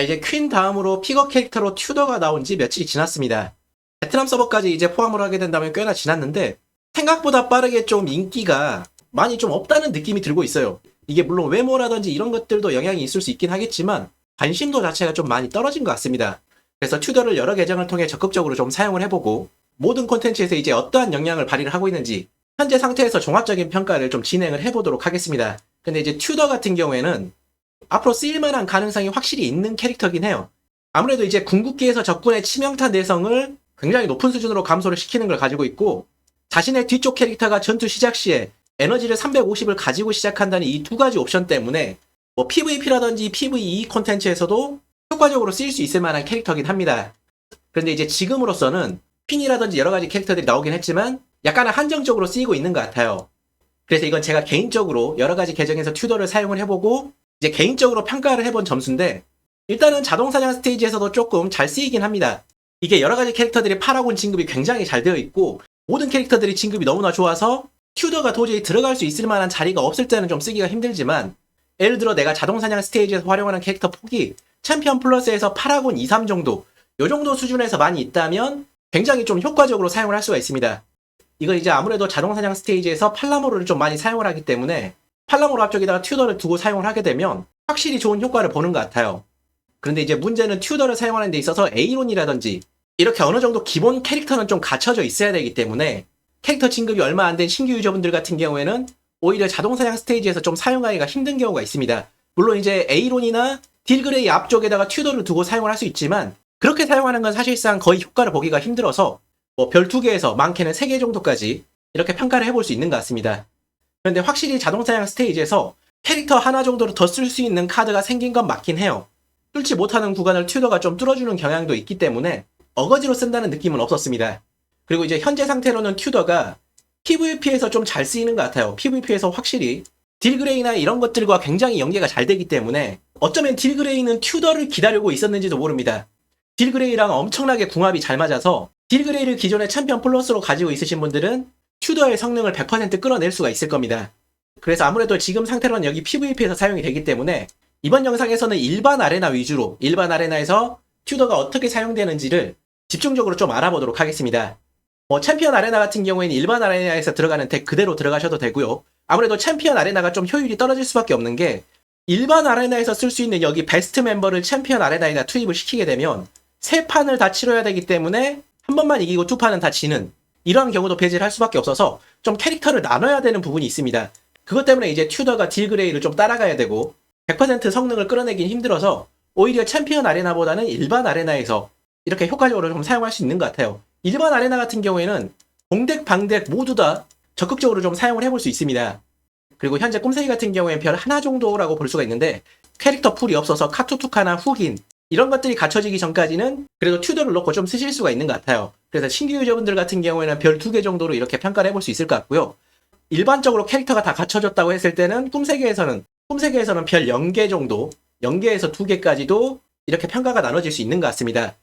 자, 이제 퀸 다음으로 피거 캐릭터로 튜더가 나온 지 며칠이 지났습니다. 베트남 서버까지 이제 포함을 하게 된다면 꽤나 지났는데 생각보다 빠르게 좀 인기가 많이 좀 없다는 느낌이 들고 있어요. 이게 물론 외모라든지 이런 것들도 영향이 있을 수 있긴 하겠지만 관심도 자체가 좀 많이 떨어진 것 같습니다. 그래서 튜더를 여러 계정을 통해 적극적으로 좀 사용을 해보고 모든 콘텐츠에서 이제 어떠한 영향을 발휘를 하고 있는지 현재 상태에서 종합적인 평가를 좀 진행을 해보도록 하겠습니다. 근데 이제 튜더 같은 경우에는 앞으로 쓰일만한 가능성이 확실히 있는 캐릭터긴 해요. 아무래도 이제 궁극기에서 적군의 치명타 내성을 굉장히 높은 수준으로 감소를 시키는 걸 가지고 있고 자신의 뒤쪽 캐릭터가 전투 시작 시에 에너지를 350을 가지고 시작한다는 이 두 가지 옵션 때문에 뭐 PVP라든지 PVE 콘텐츠에서도 효과적으로 쓰일 수 있을 만한 캐릭터긴 합니다. 그런데 이제 지금으로서는 퀸이라든지 여러 가지 캐릭터들이 나오긴 했지만 약간은 한정적으로 쓰이고 있는 것 같아요. 그래서 이건 제가 개인적으로 여러 가지 계정에서 튜더를 사용을 해보고 이제 개인적으로 평가를 해본 점수인데 일단은 자동사냥 스테이지에서도 조금 잘 쓰이긴 합니다. 이게 여러 가지 캐릭터들이 파라곤 진급이 굉장히 잘 되어 있고 모든 캐릭터들이 진급이 너무나 좋아서 튜더가 도저히 들어갈 수 있을 만한 자리가 없을 때는 좀 쓰기가 힘들지만 예를 들어 내가 자동사냥 스테이지에서 활용하는 캐릭터 폭이 챔피언 플러스에서 파라곤 2, 3 정도 요 정도 수준에서 많이 있다면 굉장히 좀 효과적으로 사용을 할 수가 있습니다. 이건 이제 아무래도 자동사냥 스테이지에서 팔라모르를 좀 많이 사용을 하기 때문에 팔라모르 앞쪽에다가 튜더를 두고 사용을 하게 되면 확실히 좋은 효과를 보는 것 같아요. 그런데 이제 문제는 튜더를 사용하는 데 있어서 에이론이라든지 이렇게 어느 정도 기본 캐릭터는 좀 갖춰져 있어야 되기 때문에 캐릭터 진급이 얼마 안 된 신규 유저분들 같은 경우에는 오히려 자동 사냥 스테이지에서 좀 사용하기가 힘든 경우가 있습니다. 물론 이제 에이론이나 딜그레이 앞쪽에다가 튜더를 두고 사용을 할 수 있지만 그렇게 사용하는 건 사실상 거의 효과를 보기가 힘들어서 뭐별두 개에서 많게는 세개 정도까지 이렇게 평가를 해볼 수 있는 것 같습니다. 그런데 확실히 자동사냥 스테이지에서 캐릭터 하나 정도를 더쓸 수 있는 카드가 생긴 건 맞긴 해요. 뚫지 못하는 구간을 튜더가 좀 뚫어주는 경향도 있기 때문에 어거지로 쓴다는 느낌은 없었습니다. 그리고 이제 현재 상태로는 튜더가 PVP에서 좀 잘 쓰이는 것 같아요. PVP에서 확실히 딜그레이나 이런 것들과 굉장히 연계가 잘 되기 때문에 어쩌면 딜그레이는 튜더를 기다리고 있었는지도 모릅니다. 딜그레이랑 엄청나게 궁합이 잘 맞아서 딜그레이를 기존의 챔피언 플러스로 가지고 있으신 분들은 튜더의 성능을 100% 끌어낼 수가 있을 겁니다. 그래서 아무래도 지금 상태로는 여기 PVP에서 사용이 되기 때문에 이번 영상에서는 일반 아레나 위주로 일반 아레나에서 튜더가 어떻게 사용되는지를 집중적으로 좀 알아보도록 하겠습니다. 뭐 챔피언 아레나 같은 경우에는 일반 아레나에서 들어가는 덱 그대로 들어가셔도 되고요. 아무래도 챔피언 아레나가 좀 효율이 떨어질 수밖에 없는 게 일반 아레나에서 쓸 수 있는 여기 베스트 멤버를 챔피언 아레나에다 투입을 시키게 되면 세 판을 다 치러야 되기 때문에 한 번만 이기고 두 판은 다 지는 이러한 경우도 배제를 할 수밖에 없어서 좀 캐릭터를 나눠야 되는 부분이 있습니다. 그것 때문에 이제 튜더가 딜그레이를 좀 따라가야 되고 100% 성능을 끌어내긴 힘들어서 오히려 챔피언 아레나보다는 일반 아레나에서 이렇게 효과적으로 좀 사용할 수 있는 것 같아요. 일반 아레나 같은 경우에는 공덱, 방덱 모두 다 적극적으로 좀 사용을 해볼 수 있습니다. 그리고 현재 꿈새기 같은 경우에는 별 하나 정도라고 볼 수가 있는데 캐릭터 풀이 없어서 카투투카나 훅인 이런 것들이 갖춰지기 전까지는 그래도 튜더를 넣고 좀 쓰실 수가 있는 것 같아요. 그래서 신규 유저분들 같은 경우에는 별 두 개 정도로 이렇게 평가를 해볼 수 있을 것 같고요. 일반적으로 캐릭터가 다 갖춰졌다고 했을 때는 꿈세계에서는 꿈세계에서는 별 0개 정도, 0개에서 2개까지도 이렇게 평가가 나눠질 수 있는 것 같습니다.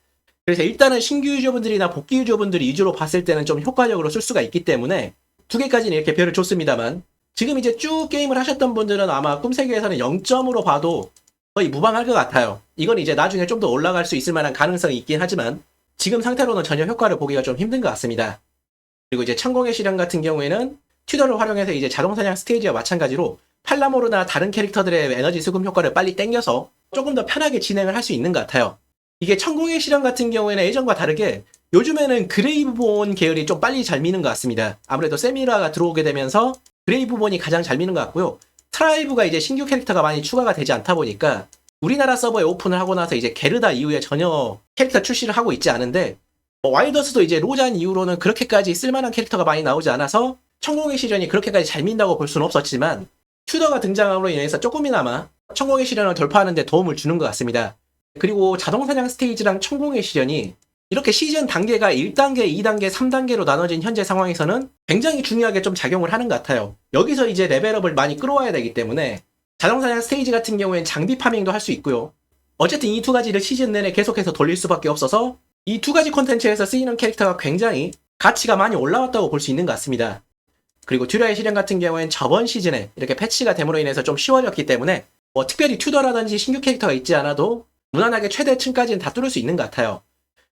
그래서 일단은 신규 유저분들이나 복귀 유저분들이 위주로 봤을 때는 좀 효과적으로 쓸 수가 있기 때문에 두 개까지는 이렇게 별을 줬습니다만 지금 이제 쭉 게임을 하셨던 분들은 아마 꿈세계에서는 0점으로 봐도 거의 무방할 것 같아요. 이건 이제 나중에 좀 더 올라갈 수 있을 만한 가능성이 있긴 하지만 지금 상태로는 전혀 효과를 보기가 좀 힘든 것 같습니다. 그리고 이제 천공의 시련 같은 경우에는 튜더를 활용해서 이제 자동사냥 스테이지와 마찬가지로 팔라모르나 다른 캐릭터들의 에너지 수급 효과를 빨리 땡겨서 조금 더 편하게 진행을 할 수 있는 것 같아요. 이게 천공의 시련 같은 경우에는 예전과 다르게 요즘에는 그레이브본 계열이 좀 빨리 잘 미는 것 같습니다. 아무래도 세미라가 들어오게 되면서 그레이브본이 가장 잘 미는 것 같고요. 트라이브가 이제 신규 캐릭터가 많이 추가가 되지 않다 보니까 우리나라 서버에 오픈을 하고 나서 이제 게르다 이후에 전혀 캐릭터 출시를 하고 있지 않은데 뭐 와일더스도 이제 로잔 이후로는 그렇게까지 쓸만한 캐릭터가 많이 나오지 않아서 천공의 시련이 그렇게까지 잘 민다고 볼 수는 없었지만 튜더가 등장함으로 인해서 조금이나마 천공의 시련을 돌파하는 데 도움을 주는 것 같습니다. 그리고 자동사냥 스테이지랑 천공의 시련이 이렇게 시즌 단계가 1단계, 2단계, 3단계로 나눠진 현재 상황에서는 굉장히 중요하게 좀 작용을 하는 것 같아요. 여기서 이제 레벨업을 많이 끌어와야 되기 때문에 자동사냥 스테이지 같은 경우엔 장비 파밍도 할 수 있고요. 어쨌든 이 두 가지를 시즌 내내 계속해서 돌릴 수밖에 없어서 이 두 가지 콘텐츠에서 쓰이는 캐릭터가 굉장히 가치가 많이 올라왔다고 볼 수 있는 것 같습니다. 그리고 듀라의 실현 같은 경우엔 저번 시즌에 이렇게 패치가 됨으로 인해서 좀 쉬워졌기 때문에 뭐 특별히 튜더라든지 신규 캐릭터가 있지 않아도 무난하게 최대층까지는 다 뚫을 수 있는 것 같아요.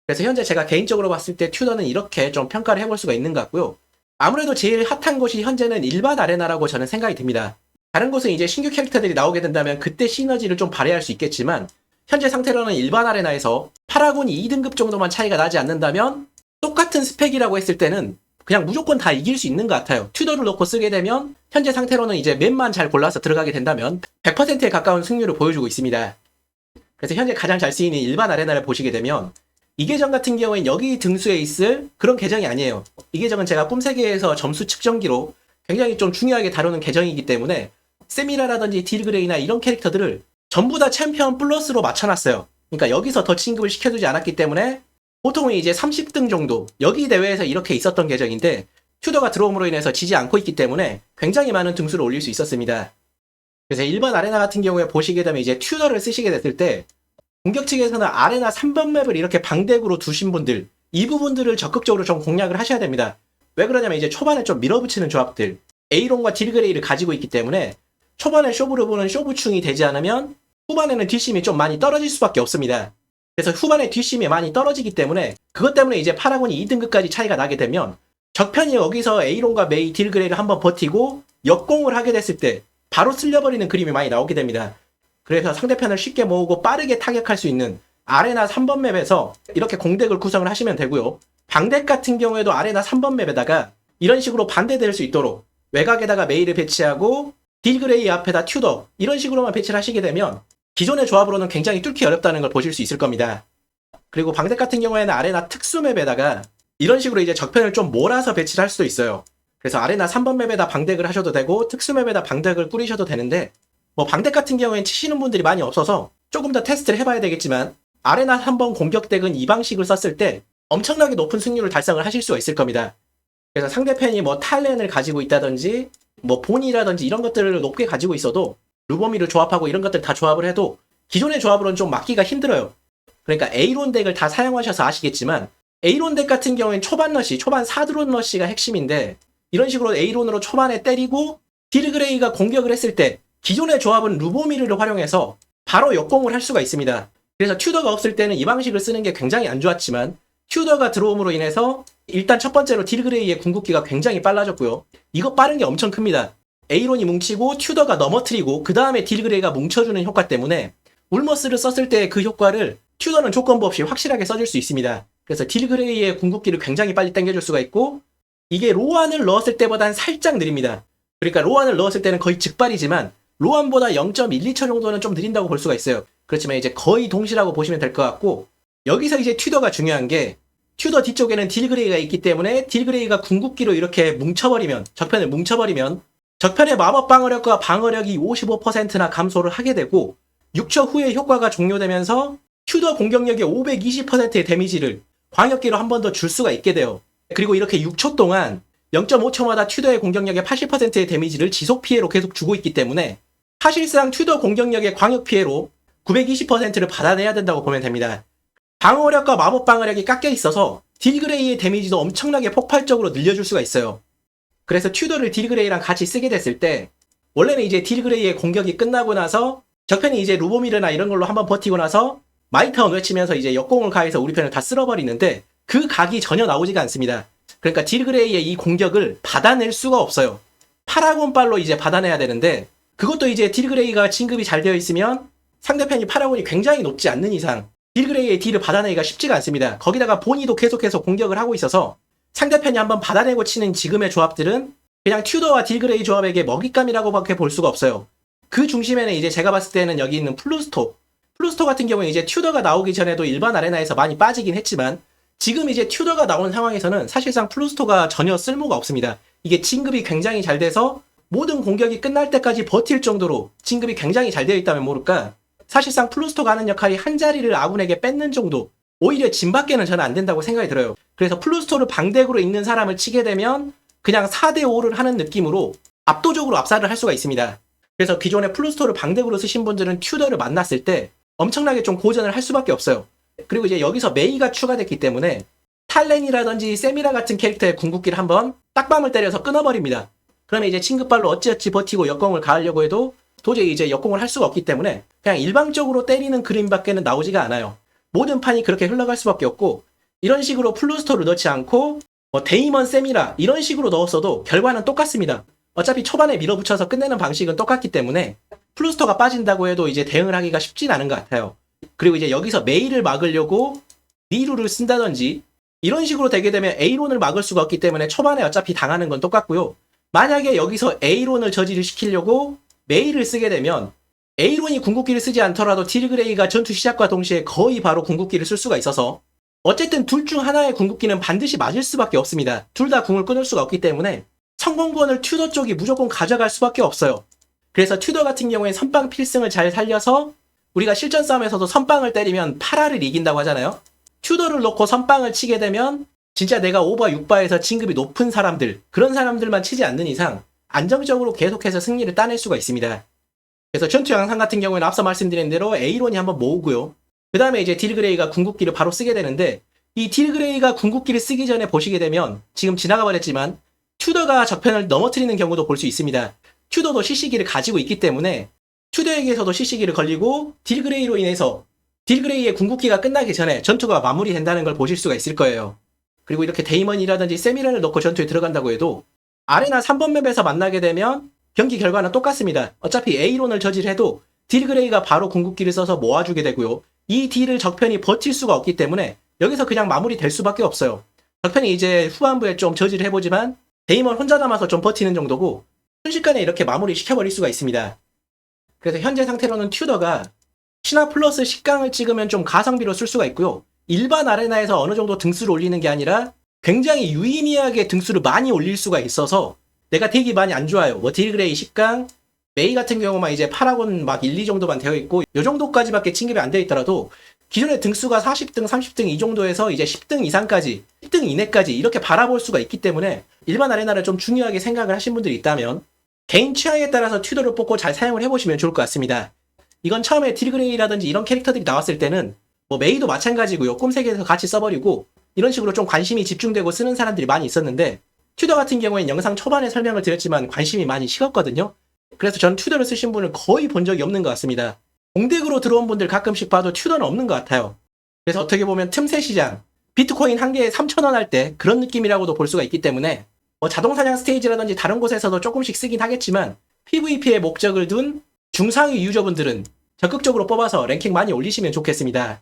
그래서 현재 제가 개인적으로 봤을 때 튜더는 이렇게 좀 평가를 해볼 수가 있는 것 같고요. 아무래도 제일 핫한 곳이 현재는 일반 아레나라고 저는 생각이 듭니다. 다른 곳은 이제 신규 캐릭터들이 나오게 된다면 그때 시너지를 좀 발휘할 수 있겠지만 현재 상태로는 일반 아레나에서 파라곤이 2등급 정도만 차이가 나지 않는다면 똑같은 스펙이라고 했을 때는 그냥 무조건 다 이길 수 있는 것 같아요. 튜더를 놓고 쓰게 되면 현재 상태로는 이제 맵만 잘 골라서 들어가게 된다면 100%에 가까운 승률을 보여주고 있습니다. 그래서 현재 가장 잘 쓰이는 일반 아레나를 보시게 되면 이 계정 같은 경우엔 여기 등수에 있을 그런 계정이 아니에요. 이 계정은 제가 꿈세계에서 점수 측정기로 굉장히 좀 중요하게 다루는 계정이기 때문에 세미라라든지 딜그레이나 이런 캐릭터들을 전부 다 챔피언 플러스로 맞춰놨어요. 그러니까 여기서 더 진급을 시켜주지 않았기 때문에 보통은 이제 30등 정도 여기 대회에서 이렇게 있었던 계정인데 튜더가 들어옴으로 인해서 지지 않고 있기 때문에 굉장히 많은 등수를 올릴 수 있었습니다. 그래서 일반 아레나 같은 경우에 보시게 되면 이제 튜더를 쓰시게 됐을 때 공격 측에서는 아레나 3번 맵을 이렇게 방대구로 두신 분들 이 부분들을 적극적으로 좀 공략을 하셔야 됩니다. 왜 그러냐면 이제 초반에 좀 밀어붙이는 조합들 에이론과 딜그레이를 가지고 있기 때문에 초반에 쇼부를 보는 쇼부충이 되지 않으면 후반에는 뒷심이 좀 많이 떨어질 수밖에 없습니다. 그래서 후반에 뒷심이 많이 떨어지기 때문에 그것 때문에 이제 파라곤이 2등급까지 차이가 나게 되면 적편이 여기서 에이론과 메이 딜그레이를 한번 버티고 역공을 하게 됐을 때 바로 쓸려버리는 그림이 많이 나오게 됩니다. 그래서 상대편을 쉽게 모으고 빠르게 타격할 수 있는 아레나 3번 맵에서 이렇게 공덱을 구성을 하시면 되고요. 방덱 같은 경우에도 아레나 3번 맵에다가 이런 식으로 반대될 수 있도록 외곽에다가 메이를 배치하고 딜그레이 앞에다 튜더 이런 식으로만 배치를 하시게 되면 기존의 조합으로는 굉장히 뚫기 어렵다는 걸 보실 수 있을 겁니다. 그리고 방덱 같은 경우에는 아레나 특수 맵에다가 이런 식으로 이제 적편을 좀 몰아서 배치를 할 수도 있어요. 그래서 아레나 3번 맵에다 방덱을 하셔도 되고 특수 맵에다 방덱을 꾸리셔도 되는데 뭐 방덱 같은 경우엔 치시는 분들이 많이 없어서 조금 더 테스트를 해봐야 되겠지만 아레나 3번 공격덱은 이 방식을 썼을 때 엄청나게 높은 승률을 달성을 하실 수가 있을 겁니다. 그래서 상대편이 뭐 탈렌을 가지고 있다든지 뭐 본이라든지 이런 것들을 높게 가지고 있어도 루보미를 조합하고 이런 것들 다 조합을 해도 기존의 조합으로는 좀 막기가 힘들어요. 그러니까 에이론 덱을 다 사용하셔서 아시겠지만 에이론 덱 같은 경우엔 초반 러시, 초반 사드론 러시가 핵심인데 이런 식으로 에이론으로 초반에 때리고 딜그레이가 공격을 했을 때 기존의 조합은 루보미를 활용해서 바로 역공을 할 수가 있습니다. 그래서 튜더가 없을 때는 이 방식을 쓰는 게 굉장히 안 좋았지만 튜더가 들어옴으로 인해서 일단 첫 번째로 딜그레이의 궁극기가 굉장히 빨라졌고요. 이거 빠른 게 엄청 큽니다. 에이론이 뭉치고 튜더가 넘어뜨리고 그 다음에 딜그레이가 뭉쳐주는 효과 때문에 울머스를 썼을 때 그 효과를 튜더는 조건부 없이 확실하게 써줄 수 있습니다. 그래서 딜그레이의 궁극기를 굉장히 빨리 당겨줄 수가 있고 이게 로안을 넣었을 때보단 살짝 느립니다. 그러니까 로안을 넣었을 때는 거의 즉발이지만 로안보다 0.12초 정도는 좀 느린다고 볼 수가 있어요. 그렇지만 이제 거의 동시라고 보시면 될 것 같고 여기서 이제 튜더가 중요한 게 튜더 뒤쪽에는 딜그레이가 있기 때문에 딜그레이가 궁극기로 이렇게 뭉쳐버리면 적편을 뭉쳐버리면 적편의 마법 방어력과 방어력이 55%나 감소를 하게 되고 6초 후에 효과가 종료되면서 튜더 공격력의 520%의 데미지를 광역기로 한 번 더 줄 수가 있게 돼요. 그리고 이렇게 6초 동안 0.5초마다 튜더의 공격력의 80%의 데미지를 지속 피해로 계속 주고 있기 때문에 사실상 튜더 공격력의 광역 피해로 920%를 받아내야 된다고 보면 됩니다. 방어력과 마법 방어력이 깎여 있어서 딜그레이의 데미지도 엄청나게 폭발적으로 늘려줄 수가 있어요. 그래서 튜더를 딜그레이랑 같이 쓰게 됐을 때 원래는 이제 딜그레이의 공격이 끝나고 나서 적편이 이제 루보미르나 이런 걸로 한번 버티고 나서 마이타운 외치면서 이제 역공을 가해서 우리 편을 다 쓸어버리는데 그 각이 전혀 나오지가 않습니다. 그러니까 딜그레이의 이 공격을 받아낼 수가 없어요. 파라곤발로 이제 받아내야 되는데 그것도 이제 딜그레이가 진급이 잘 되어 있으면 상대편이 파라곤이 굉장히 높지 않는 이상 딜그레이의 딜을 받아내기가 쉽지가 않습니다. 거기다가 보니도 계속해서 공격을 하고 있어서 상대편이 한번 받아내고 치는 지금의 조합들은 그냥 튜더와 딜그레이 조합에게 먹잇감이라고밖에 볼 수가 없어요. 그 중심에는 이제 제가 봤을 때는 여기 있는 플루스토. 플루스토 같은 경우는 이제 튜더가 나오기 전에도 일반 아레나에서 많이 빠지긴 했지만 지금 이제 튜더가 나온 상황에서는 사실상 플루스토가 전혀 쓸모가 없습니다. 이게 진급이 굉장히 잘 돼서 모든 공격이 끝날 때까지 버틸 정도로 진급이 굉장히 잘 되어 있다면 모를까 사실상 플루스토가 하는 역할이 한 자리를 아군에게 뺏는 정도 오히려 진 밖에는 저는 안 된다고 생각이 들어요. 그래서 플루스토를 방덱으로 있는 사람을 치게 되면 그냥 4대5를 하는 느낌으로 압도적으로 압살을 할 수가 있습니다. 그래서 기존에 플루스토를 방덱으로 쓰신 분들은 튜더를 만났을 때 엄청나게 좀 고전을 할 수밖에 없어요. 그리고 이제 여기서 메이가 추가됐기 때문에 탈렌이라든지 세미라 같은 캐릭터의 궁극기를 한번 딱밤을 때려서 끊어버립니다. 그러면 이제 친급발로 어찌어찌 버티고 역공을 가하려고 해도 도저히 이제 역공을 할 수가 없기 때문에 그냥 일방적으로 때리는 그림밖에는 나오지가 않아요. 모든 판이 그렇게 흘러갈 수밖에 없고 이런 식으로 플루스토를 넣지 않고 뭐 데이먼 세미라 이런 식으로 넣었어도 결과는 똑같습니다. 어차피 초반에 밀어붙여서 끝내는 방식은 똑같기 때문에 플루스터가 빠진다고 해도 이제 대응을 하기가 쉽진 않은 것 같아요. 그리고 이제 여기서 메이를 막으려고 니루를 쓴다든지 이런 식으로 되게 되면 A론을 막을 수가 없기 때문에 초반에 어차피 당하는 건 똑같고요. 만약에 여기서 A론을 저지를 시키려고 메이를 쓰게 되면 A론이 궁극기를 쓰지 않더라도 딜그레이가 전투 시작과 동시에 거의 바로 궁극기를 쓸 수가 있어서 어쨌든 둘 중 하나의 궁극기는 반드시 맞을 수밖에 없습니다. 둘 다 궁을 끊을 수가 없기 때문에 성공권을 튜더 쪽이 무조건 가져갈 수밖에 없어요. 그래서 튜더 같은 경우에 선빵 필승을 잘 살려서 우리가 실전 싸움에서도 선빵을 때리면 파라를 이긴다고 하잖아요. 튜더를 놓고 선빵을 치게 되면 진짜 내가 오버 6바에서 진급이 높은 사람들 그런 사람들만 치지 않는 이상 안정적으로 계속해서 승리를 따낼 수가 있습니다. 그래서 전투 양상 같은 경우에는 앞서 말씀드린 대로 A론이 한번 모으고요. 그 다음에 이제 딜그레이가 궁극기를 바로 쓰게 되는데 이 딜그레이가 궁극기를 쓰기 전에 보시게 되면 지금 지나가 버렸지만 튜더가 적편을 넘어뜨리는 경우도 볼 수 있습니다. 튜더도 CC기를 가지고 있기 때문에 튜더에게서도 CC기를 걸리고 딜그레이로 인해서 딜그레이의 궁극기가 끝나기 전에 전투가 마무리된다는 걸 보실 수가 있을 거예요. 그리고 이렇게 데이먼이라든지 세미란을 넣고 전투에 들어간다고 해도 아레나 3번 맵에서 만나게 되면 경기 결과는 똑같습니다. 어차피 A론을 저질해도 딜그레이가 바로 궁극기를 써서 모아주게 되고요. 이 딜을 적편이 버틸 수가 없기 때문에 여기서 그냥 마무리될 수밖에 없어요. 적편이 이제 후반부에 좀 저지를 해보지만 데이먼 혼자 남아서 좀 버티는 정도고 순식간에 이렇게 마무리 시켜버릴 수가 있습니다. 그래서 현재 상태로는 튜더가 신화 플러스 10강을 찍으면 좀 가성비로 쓸 수가 있고요. 일반 아레나에서 어느 정도 등수를 올리는 게 아니라 굉장히 유의미하게 등수를 많이 올릴 수가 있어서 내가 덱이 많이 안 좋아요. 뭐 딜그레이 10강, 메이 같은 경우만 이제 파라곤 막 1, 2 정도만 되어 있고 요 정도까지밖에 진급이 안 되어 있더라도 기존의 등수가 40등, 30등 이 정도에서 이제 10등 이상까지, 10등 이내까지 이렇게 바라볼 수가 있기 때문에 일반 아레나를 좀 중요하게 생각을 하신 분들이 있다면 개인 취향에 따라서 튜더를 뽑고 잘 사용을 해보시면 좋을 것 같습니다. 이건 처음에 딜그레이라든지 이런 캐릭터들이 나왔을 때는 뭐 메이도 마찬가지고요. 꼼색에서 같이 써버리고 이런 식으로 좀 관심이 집중되고 쓰는 사람들이 많이 있었는데 튜더 같은 경우에는 영상 초반에 설명을 드렸지만 관심이 많이 식었거든요. 그래서 전 튜더를 쓰신 분을 거의 본 적이 없는 것 같습니다. 공덱으로 들어온 분들 가끔씩 봐도 튜더는 없는 것 같아요. 그래서 어떻게 보면 틈새 시장, 비트코인 한 개에 3,000원 할 때 그런 느낌이라고도 볼 수가 있기 때문에 뭐 자동사냥 스테이지라든지 다른 곳에서도 조금씩 쓰긴 하겠지만 PVP의 목적을 둔 중상위 유저분들은 적극적으로 뽑아서 랭킹 많이 올리시면 좋겠습니다.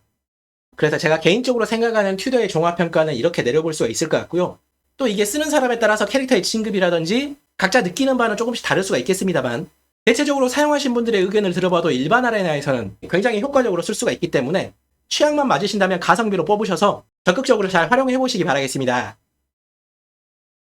그래서 제가 개인적으로 생각하는 튜더의 종합평가는 이렇게 내려볼 수가 있을 것 같고요. 또 이게 쓰는 사람에 따라서 캐릭터의 진급이라든지 각자 느끼는 바는 조금씩 다를 수가 있겠습니다만 대체적으로 사용하신 분들의 의견을 들어봐도 일반 아레나에서는 굉장히 효과적으로 쓸 수가 있기 때문에 취향만 맞으신다면 가성비로 뽑으셔서 적극적으로 잘 활용해 보시기 바라겠습니다.